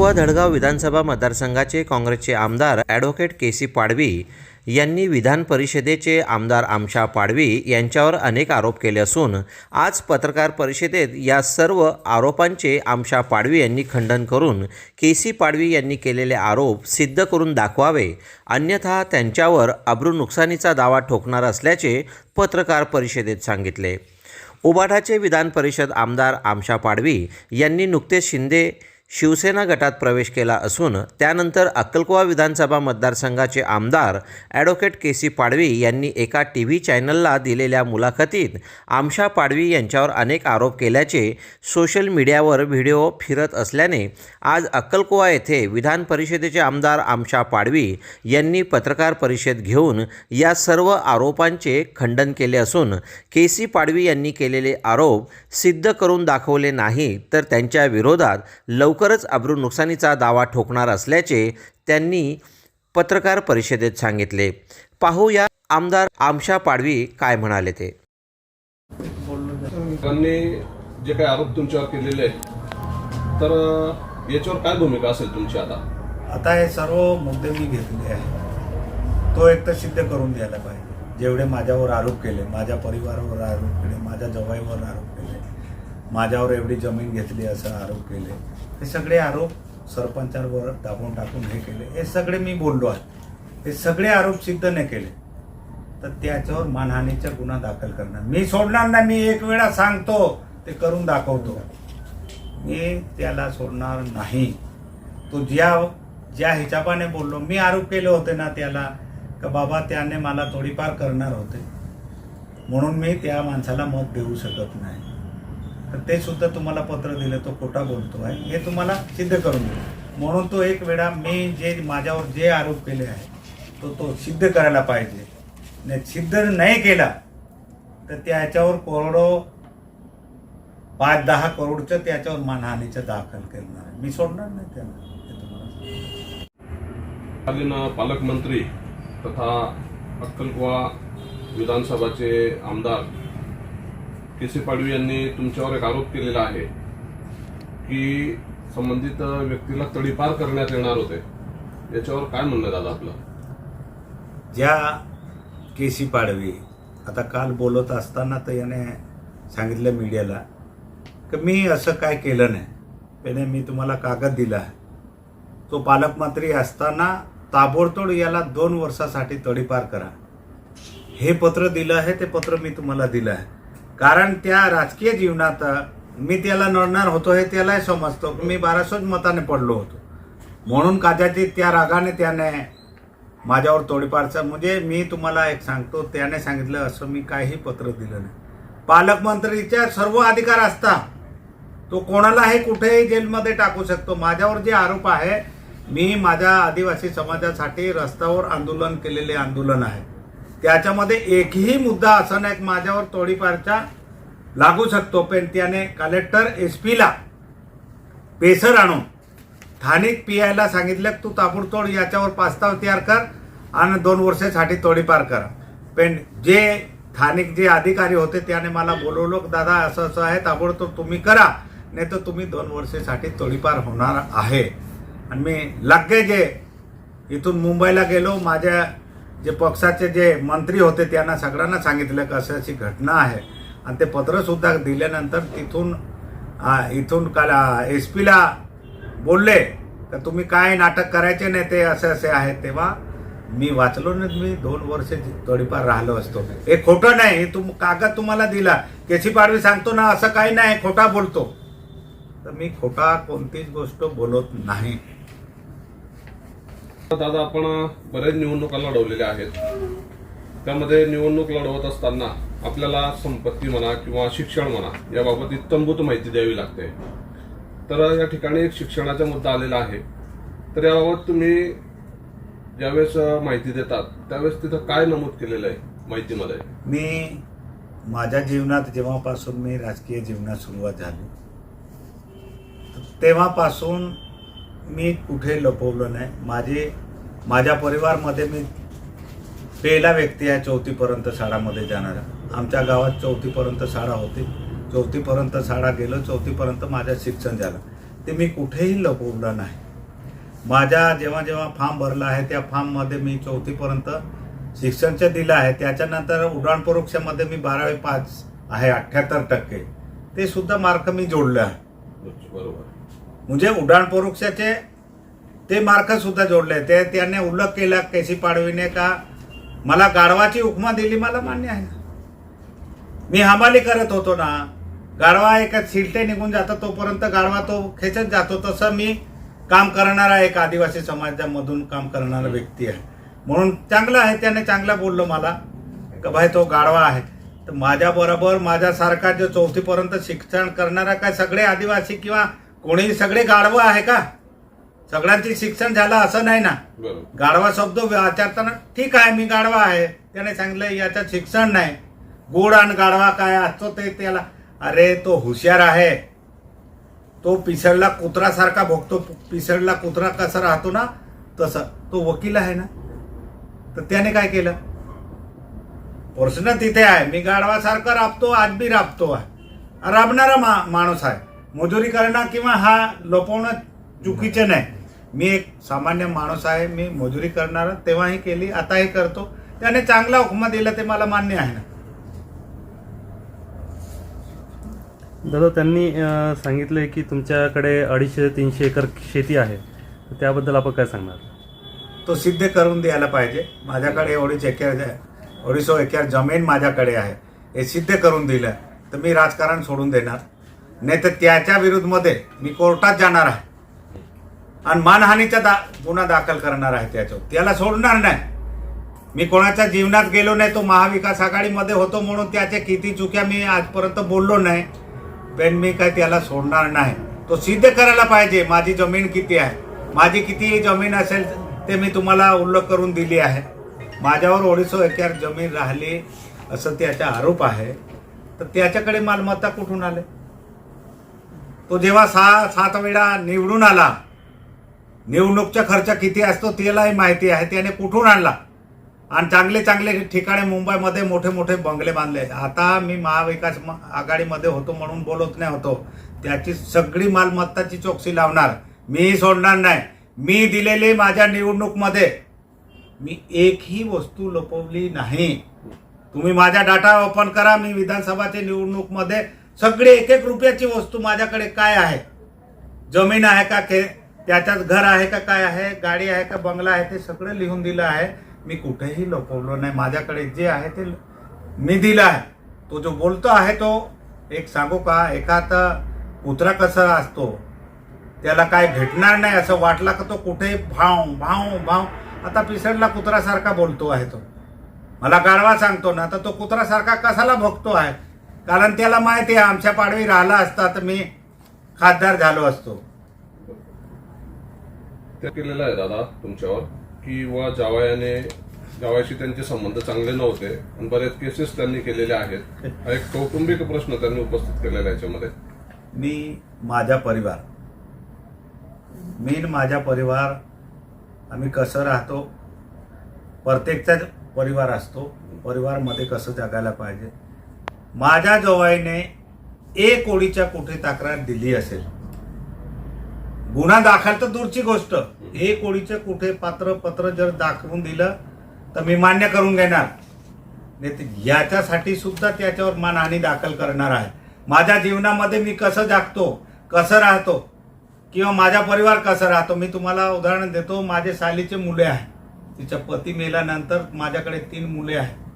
अक्कलकुवा धडगाव विधानसभा मतदारसंघाचे काँग्रेसचे आमदार ॲडव्होकेट के सी पाडवी यांनी विधान परिषदेचे आमदार आमशा पाडवी यांच्यावर अनेक आरोप केले असून आज पत्रकार परिषदेत या सर्व आरोपांचे आमशा पाडवी यांनी खंडन करून के सी पाडवी यांनी केलेले आरोप सिद्ध करून दाखवावे अन्यथा त्यांच्यावर अब्रू नुकसानीचा दावा ठोकणार असल्याचे पत्रकार परिषदेत सांगितले. उबाठाचे विधान परिषद आमदार आमशा पाडवी यांनी नुकतेच शिंदे शिवसेना गटात प्रवेश केला असून त्यानंतर अक्कलकुवा विधानसभा मतदारसंघाचे आमदार ॲडव्होकेट के सी पाडवी यांनी एका टी व्ही चॅनलला दिलेल्या मुलाखतीत आमशा पाडवी यांच्यावर अनेक आरोप केल्याचे सोशल मीडियावर व्हिडिओ फिरत असल्याने आज अक्कलकुवा येथे विधान परिषदेचे आमदार आमशा पाडवी यांनी पत्रकार परिषद घेऊन या सर्व आरोपांचे खंडन केले असून के सी पाडवी यांनी केलेले आरोप सिद्ध करून दाखवले नाही तर त्यांच्या विरोधात लवकरच अब्रू नुकसानीचा दावा ठोकणार असल्याचे त्यांनी पत्रकार परिषदेत सांगितले. पाहूया आमदार आमशा पाडवी काय म्हणाले ते. त्यांनी जे काही आरोप तुमच्यावर केलेले आहेत तर याच्यावर काय भूमिका असेल तुमची आता? आता हे सर्व मुद्दे मी घेतले आहे तो एक तर सिद्ध करून द्यायला पाहिजे. जेवढे माझ्यावर आरोप केले माझ्या परिवारावर आरोप केले माझ्या जवाईवर आरोप माझ्यावर एवढी जमीन घेतली असं आरोप केले. हे सगळे आरोप सरपंचांवर दाबून टाकून हे केले. हे सगळे मी बोललो आहे. हे सगळे आरोप सिद्ध नाही केले. तर त्याच्यावर मानहानीचा गुन्हा दाखल करणार. मी सोडणार नाही. मी एक वेळा सांगतो. ते करून दाखवतो. मी त्याला सोडणार नाही. तो ज्या ज्या हिसाबाने बोललो मी आरोप केले होते ना त्याला का बाबा त्याने मला थोडीफार करणार होते. म्हणून मी त्या माणसाला मत देऊ शकत नाही. तर ते सुद्धा तुम्हाला पत्र दिलं तो खोटा बोलतो आहे हे तुम्हाला सिद्ध करून देऊ म्हणून तो एक वेळा मी जे माझ्यावर जे आरोप केले आहे तो तो सिद्ध करायला पाहिजे. नाही सिद्ध नाही केला तर त्याच्यावर करोडो पाच दहा करोडचं त्याच्यावर मानहानीचं दाखल करणार आहे. मी सोडणार नाही त्याला हे तुम्हाला पालकमंत्री तथा अक्कलकुवा विधानसभाचे आमदार के सी पाडवी यांनी तुमच्यावर एक आरोप केलेला आहे की संबंधित व्यक्तीला तडीपार करण्यात येणार होते. याच्यावर काय म्हणणं दादा आपलं? ज्या के सी पाडवी आता काल बोलत असताना तर याने सांगितलं मीडियाला की मी असं काय केलं नाही. त्याने मी तुम्हाला कागद दिला आहे. तो पालकमंत्री असताना ताबडतोड याला दोन वर्षासाठी तडीपार करा. हे पत्र दिलं आहे ते पत्र मी तुम्हाला दिलं आहे. कारण त्या राजकीय जीवनात मी त्याला नडणार होतो हे त्यालाही समजतो. की मी बाराशेच मताने पडलो होतो. म्हणून कदाचित त्या रागाने त्याने माझ्यावर तोडीपारचा म्हणजे मी तुम्हाला एक सांगतो त्याने सांगितलं असं मी काही पत्र दिलं नाही. पालकमंत्रीच्या सर्व अधिकार असता तो कोणालाही कुठेही जेलमध्ये टाकू शकतो. माझ्यावर जे आरोप आहे मी माझ्या आदिवासी समाजासाठी रस्त्यावर आंदोलन केलेले आंदोलन आहे. त्याच्यामध्ये एकही मुद्दा असा नाही माझ्यावर तोडीपारचा लागू शकतो. पण त्याने कलेक्टर एस पीला पेसर आणून स्थानिक पी आयला सांगितलं की तू ताबडतोड याच्यावर प्रस्ताव तयार कर आणि दोन वर्षासाठी तोडीपार कर. पण जे स्थानिक जे अधिकारी होते त्याने मला बोलवलं दादा असं असं आहे ताबडतोब तुम्ही करा नाही तर तुम्ही दोन वर्षासाठी तोडीपार होणार आहे. आणि मी लगे जे इथून मुंबईला गेलो माझ्या जे पक्षाचे जे मंत्री होते त्यांना सगळ्यांना सांगितलं की अशी अशी घटना आहे. आणि ते पत्रसुद्धा दिल्यानंतर तिथून इथून काल एस पीला बोलले तर तुम्ही काय नाटक करायचे नाही ते असे असे आहेत तेव्हा मी वाचलो ना मी दोन वर्ष थोडीफार राहिलो असतो. हे खोटं नाही हे तुम कागद तुम्हाला दिला. केसी पाडवी सांगतो ना असं काही नाही खोटा बोलतो. तर मी खोटा कोणतीच गोष्ट बोलत नाही. दादा आपण बऱ्याच निवडणुका लढवलेल्या आहेत. त्यामध्ये निवडणूक लढवत असताना आपल्याला संपत्ती म्हणा किंवा शिक्षण म्हणा याबाबत इत्तंभूत माहिती द्यावी लागते. तर या ठिकाणी एक शिक्षणाचा मुद्दा आलेला आहे. तर याबाबत तुम्ही ज्यावेळेस माहिती देतात त्यावेळेस तिथं काय नमूद केलेलं आहे माहितीमध्ये? मी माझ्या जीवनात जेव्हापासून मी राजकीय जीवनात सुरुवात झाली तेव्हापासून मी कुठे लपवलं नाही. माझे माझ्या परिवारमध्ये मी पहिला व्यक्ती आहे चौथीपर्यंत शाळामध्ये जाणारा. आमच्या गावात चौथीपर्यंत शाळा होती. चौथीपर्यंत शाळा गेलो चौथीपर्यंत माझं शिक्षण झालं. ते मी कुठेही लपवलं नाही. माझ्या जेव्हा जेव्हा फॉर्म भरला आहे त्या फॉर्ममध्ये मी चौथीपर्यंत शिक्षणचं दिलं आहे त्याच्यानंतर उड्डाण परीक्षेमध्ये मी बारावी पाच आहे अठ्ठ्याहत्तर टक्के. ते सुद्धा मार्क मी जोडले आहे. बरोबर. म्हणजे उड्डाणपुरक्षाचे ते मार्कसुद्धा जोडले. ते त्याने उल्लेख केला कैसी पाडवीने का? मला गाढवाची उपमा दिली मला मान्य आहे ना. मी हमाली करत होतो ना. गाढवा एका शिलटे निघून जातो तोपर्यंत गाढवा तो खेचत जातो. तसं मी काम करणारा एक आदिवासी समाजामधून काम करणारा व्यक्ती आहे. म्हणून चांगलं आहे त्याने चांगलं बोललो मला का भाई तो गाढवा आहे. तर माझ्याबरोबर माझ्यासारखा जो चौथीपर्यंत शिक्षण करणारा काय सगळे आदिवासी किंवा कोणी सगळे गाढवं आहे का? सगळ्यांचे शिक्षण झालं असं नाही ना? गाढवा शब्द आचारताना ठीक आहे मी गाढवा आहे. त्याने सांगितलं याच्यात शिक्षण नाही. गोड आणि गाढवा काय असतो ते त्याला अरे तो हुशार आहे. तो पिसडला कुत्रासारखा भोगतो. पिसडला कुत्रा कसा राहतो ना तसं. तो वकील आहे ना? तर त्याने काय केलं? प्रश्न तिथे आहे. मी गाढवासारखा राबतो आज बी राबतो आहे. राबणारा मा माणूस आहे. मजुरी करणं किंवा हा लपवणं चुकीचे नाही. मी एक सामान्य माणूस आहे मी मजुरी करणार तेव्हाही केली आताही करतो. त्याने चांगला हुकमा दिला ते मला मान्य आहे ना. दादा त्यांनी अ, सांगितलंय की तुमच्याकडे अडीचशे ते तीनशे एकर शेती आहे. त्याबद्दल आपण काय सांगणार? तो सिद्ध करून द्यायला पाहिजे. माझ्याकडे एवढीच एकर अडीचशे एकर जमीन माझ्याकडे आहे. हे सिद्ध करून दिलं. तर मी राजकारण सोडून देणार. नाही तर त्याच्या विरुद्धमध्ये मी कोर्टात जाणार आहे. आणि मानहानीचा दा गुन्हा दाखल करणार आहे त्याच्यावर. त्याला सोडणार नाही. मी कोणाच्या जीवनात गेलो नाही तो महाविकास आघाडीमध्ये होतो म्हणून त्याच्या किती चुक्या मी आजपर्यंत बोललो नाही. पण मी काय त्याला सोडणार नाही. तो सिद्ध करायला पाहिजे माझी जमीन किती आहे. माझी किती जमीन असेल ते मी तुम्हाला उल्लेख करून दिली आहे. माझ्यावर ओडिसो एकर जमीन राहिली असं त्याचा आरोप आहे. तर त्याच्याकडे मालमत्ता कुठून आले? तो जेव्हा सहा सात वेळा निवडून आला निवडणूकचा खर्च किती असतो त्यालाही माहिती आहे त्याने कुठून आणला? आणि चांगले चांगले ठिकाणे मुंबईमध्ये मोठे मोठे बंगले बांधले. आता मी महाविकास म- आघाडीमध्ये होतो म्हणून बोलत नाही होतो. त्याची सगळी मालमत्ताची चौकशी लावणार. मी सोडणार नाही. मी दिलेली माझ्या निवडणूकमध्ये. मी एकही वस्तू लपवली नाही. तुम्ही माझा डाटा ओपन करा. मी विधानसभाच्या निवडणूकमध्ये सगळी एक एक रुपयाची वस्तू माझ्याकडे काय आहे? जमीन आहे का खे त्याच्यात घर आहे का काय आहे? गाडी आहे का बंगला आहे? ते सगळं लिहून दिलं आहे. मी कुठेही लपवलो नाही. माझ्याकडे जे आहे ते मी दिलं आहे. तो जो बोलतो आहे तो एक सांगू का? एखादा कुत्रा कसा असतो? त्याला काय भेटणार नाही असं वाटला का तो कुठे भाव भाव भाव आता पिसडला कुत्रासारखा बोलतो आहे तो. मला गाढवा सांगतो ना तर तो कुत्रासारखा कसाला भोगतो आहे? कारण त्याला माहिती आहे आमच्या पाडवी राहिला असता तर मी खासदार झालो असतो. ते केलेलं आहे दादा तुमच्यावर की व जावयाने जावयाशी त्यांचे संबंध चांगले नव्हते आणि बरेच केसेस त्यांनी केलेले आहेत. हा एक कौटुंबिक प्रश्न त्यांनी उपस्थित केलेला आहे याच्यामध्ये. मी माझा परिवार. मी आणि माझा परिवार आम्ही कसं राहतो प्रत्येकचा परिवार असतो. परिवारमध्ये कसं जगायला पाहिजे? माझ्या जवळने एक ओळीच्या कुठे तक्रार दिली असेल. गुन्हा दाखल तर दूरची गोष्ट. एक ओळीचं कुठे पात्र पत्र जर दाखवून दिलं तर मी मान्य करून घेणार. नाही याच्यासाठी सुद्धा त्याच्यावर मानहानी दाखल करणार आहे. माझ्या जीवनामध्ये मी कसं जागतो कसं राहतो किंवा माझा परिवार कसं राहतो मी तुम्हाला उदाहरण देतो. माझे सालीचे मुले आहे तिच्या पती मेल्यानंतर माझ्याकडे तीन मुले आहेत.